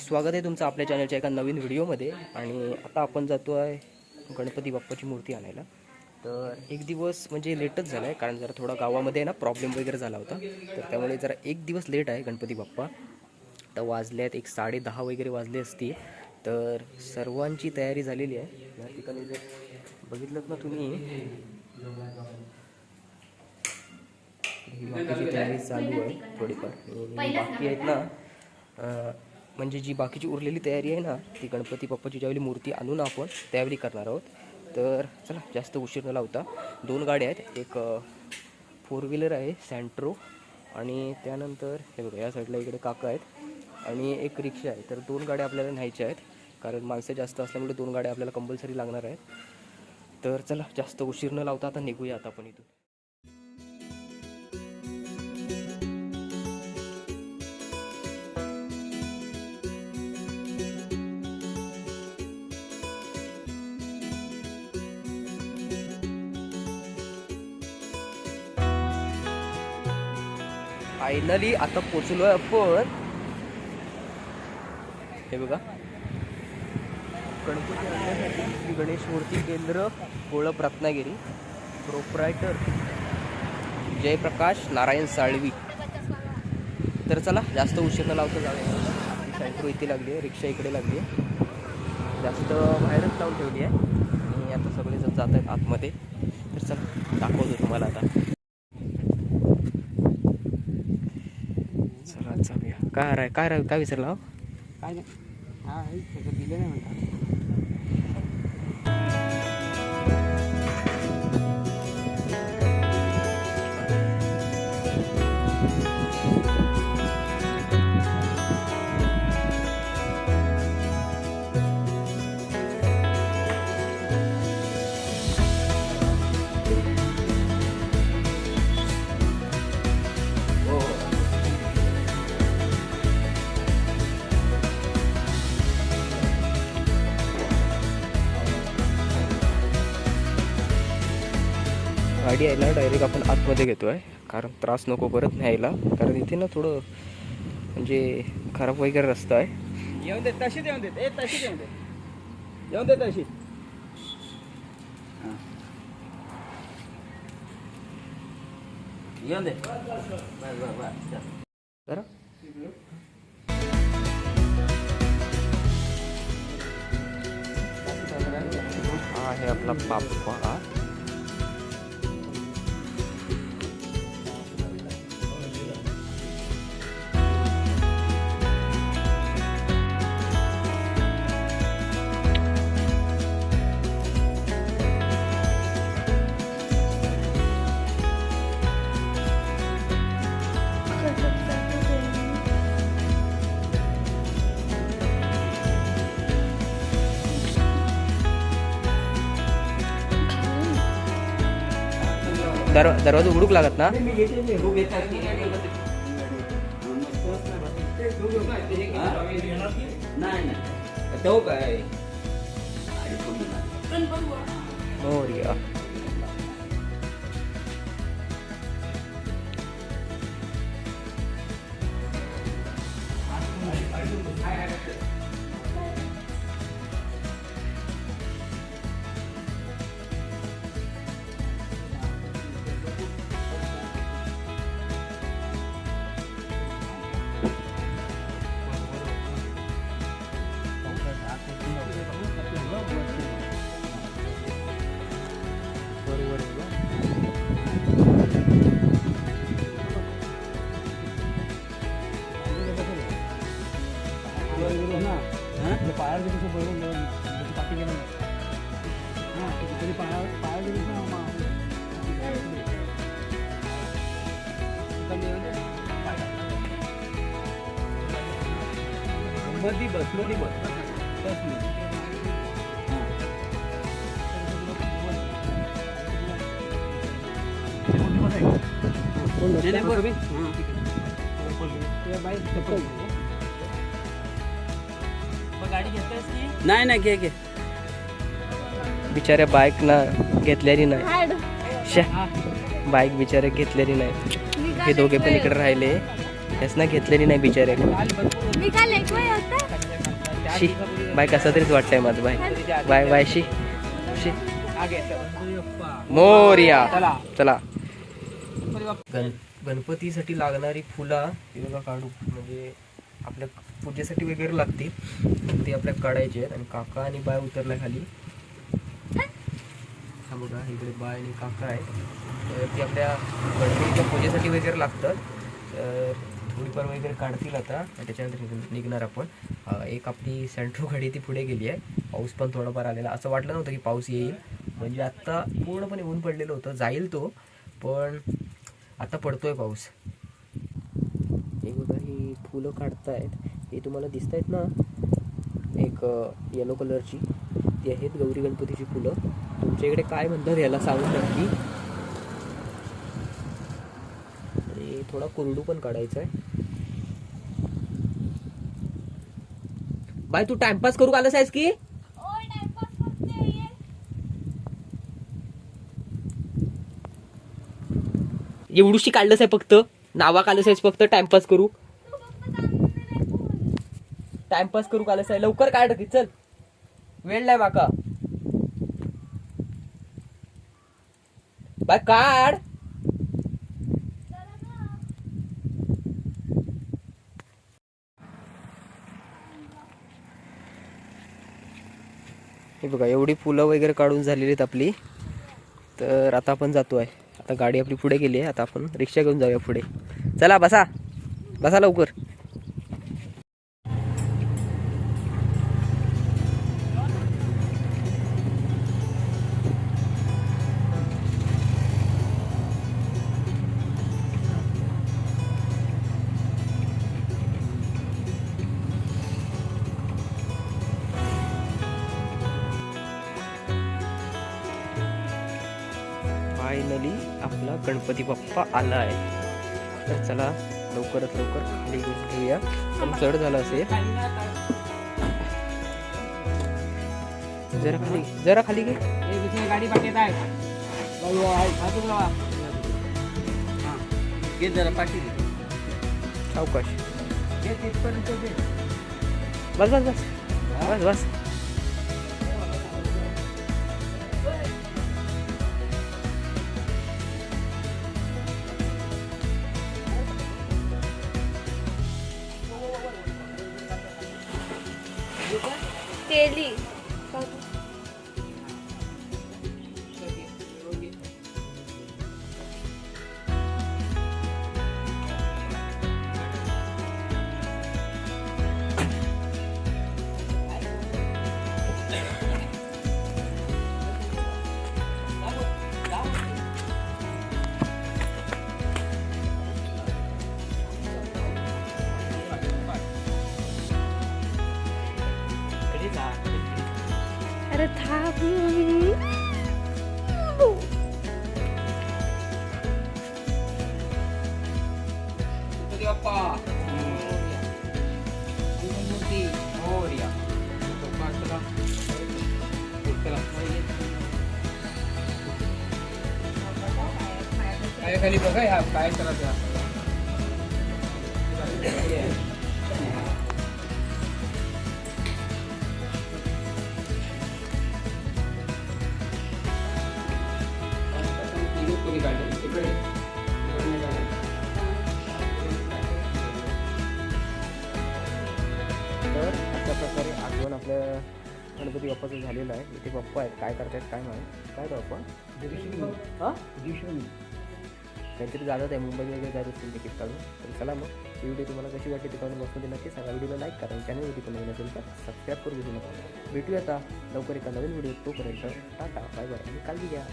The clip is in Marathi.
स्वागत आहे तुमचं आपल्या चॅनलच्या एका नवीन व्हिडिओमध्ये. आणि आता आपण जातो आहे गणपती बाप्पाची मूर्ती आणायला. तर एक दिवस म्हणजे लेटच झाला आहे कारण जरा थोडा गावामध्ये ना प्रॉब्लेम वगैरे झाला होता. तर त्यामुळे जरा एक दिवस लेट आहे गणपती बाप्पा. तर वाजले आहेत एक साडे दहा वगैरे वाजले असती तर सर्वांची तयारी झालेली आहे. या ठिकाणी जर बघितलं ना तुम्ही बाकीची तयारी चालू आहे थोडीफार. बाकी आहेत ना म्हणजे जी बाकीची उरलेली तयारी आहे ना ती गणपती बाप्पाची ज्यावेळी मूर्ती आणून आपण त्यावेळी करणार आहोत. तर चला जास्त उशीर न लावता दोन गाड्या आहेत. एक फोर व्हीलर आहे सँट्रो आणि त्यानंतर हे बघा या साईडला इकडे काका आहेत आणि एक रिक्षा आहे. तर दोन गाड्या आपल्याला न्यायच्या आहेत कारण माणसं जास्त असल्यामुळे दोन गाड्या आपल्याला कंपल्सरी लागणार आहेत. तर चला जास्त उशीर न लावता आता निघूया आता आपण इथून. फायनली आता पोचलोय आपण. हे बघा. गणपती आणण्यासाठी श्री गणेश मूर्ती केंद्र कोळप रत्नागिरी. प्रोपरायटर जयप्रकाश नारायण साळवी. तर चला जास्त उशीर न लावता जाऊया. आपली इथे लागली आहे रिक्षा इकडे लागली आहे. जास्त बाहेरच लावून ठेवली आहे. आणि आता सगळेजण जात आहेत आतमध्ये. तर चला दाखवतो तुम्हाला आता चला जाऊया काय राय काय राय काय विसरला हो? काय नाही. हा दिलं नाही म्हणता गाडी यायला डायरेक्ट आपण आतमध्ये घेतो आहे कारण त्रास नको परत न्यायला. कारण इथे ना थोडं म्हणजे खराब वगैरे रस्ता आहे. येऊन दे तशीच येऊन देत ए तशीच येऊन दे. येऊन दे तशी. येऊन दे. जरा. हा आहे आपला बाप्पा दर दरवाजा उडूक लागत ना? मी येते मधी बस मधी बस बसमध्ये गाडी घेतोयस की नाही नाही घे घे बिचाऱ्या बाईक ना घेतलेली नाही शा बाईक बिचारे घेतलेली नाही हे दोघे पण इकडे राहिले त्याच ना घेतलेली नाही बिचारे. शी बाय कसा तरीच वाटतंय माझं बाय बाय बाय शी. शी. मोर्या. चला. चला गण गणपतीसाठी लागणारी फुलं बघा काढू. म्हणजे आपल्या पूजेसाठी वगैरे लागते ती आपल्या काढायची आहेत. आणि काका आणि बाय उतरल्या खाली. हा बघा इकडे बाय आणि काका आहे तर ती आपल्या गणपतीच्या पूजेसाठी वगैरे लागतात. तर थोडीफार वगैरे काढतील आता त्याच्यानंतर निघणार आपण. एक आपली सेंट्रो गाडी ती पुढे गेली आहे. पाऊस पण थोडाफार आलेला. असं वाटलं नव्हतं की पाऊस येईल. म्हणजे आत्ता पूर्णपणे ऊन पडलेलं होतं. जाईल तो पण आता पडतोय पाऊस. हे बघा ही फुलं काढतायत. हे तुम्हाला दिसत आहेत ना? एक येलो कलरची ती आहेत गौरी गणपतीची फुलं. तुमच्या इकडे काय म्हणतात याला सांगू नक्की आणि थोडा कोरडू पण काढायचा आहे. बाय तू टाइमपास करू आलास आहेस की? एवढूशी काढलंस आहे फक्त. नावा काढलंच आहेस फक्त. टाइमपास करू. टाइमपास करू काढलंच आहे. लवकर काढ की चल. वेळ नाही माका बाय काढ. हे बघा एवढी फुलं वगैरे काढून झालेली आहेत आपली. तर आता आपण जातो आहे आता गाडी आपली पुढे गेली आहे. आता आपण रिक्षा घेऊन जाऊया पुढे. चला बसा. बसा लवकर. फायनली आपला गणपती बाप्पा आला आहे तर चला लवकरात लवकर खाली घेऊन ठेवूया पण जड झालं असेल. जरा खाली जरा खाली घे. 接力。हे दुसरी गाडी पाठवत आहे बाई, आहे. हा, तू लावा. हा. घे जरा पाठी दे. सावकाश घे तिथपर्यंत घे. बस बस बस बस बस केली अरे थांब गणपती बाप्पा मूर्ती मोरया बाप्पा, चला. चला. पायाखाली बघा ह्या काय करायचं तर गणपती बाप्पाचं झालेलं आहे इथे बाप्पा आहेत काय करतायत काय माहिती. काय तो बाप्पा? हां? काहीतरी जातात आहे मुंबई वगैरे जात असतील तिकीट काढून तर चला मग ही व्हिडिओ तुम्हाला कशी वाटते ते कमेंट बॉक्समध्ये नक्की सांगा. व्हिडिओला लाईक करा चॅनलवरती पण नवीन असेल तर सबस्क्राईब करू विसरू नका. भेटूया आता लवकर एका नवीन व्हिडिओ तोपर्यंत टाटा बाय बाय आणि काळजी घ्या.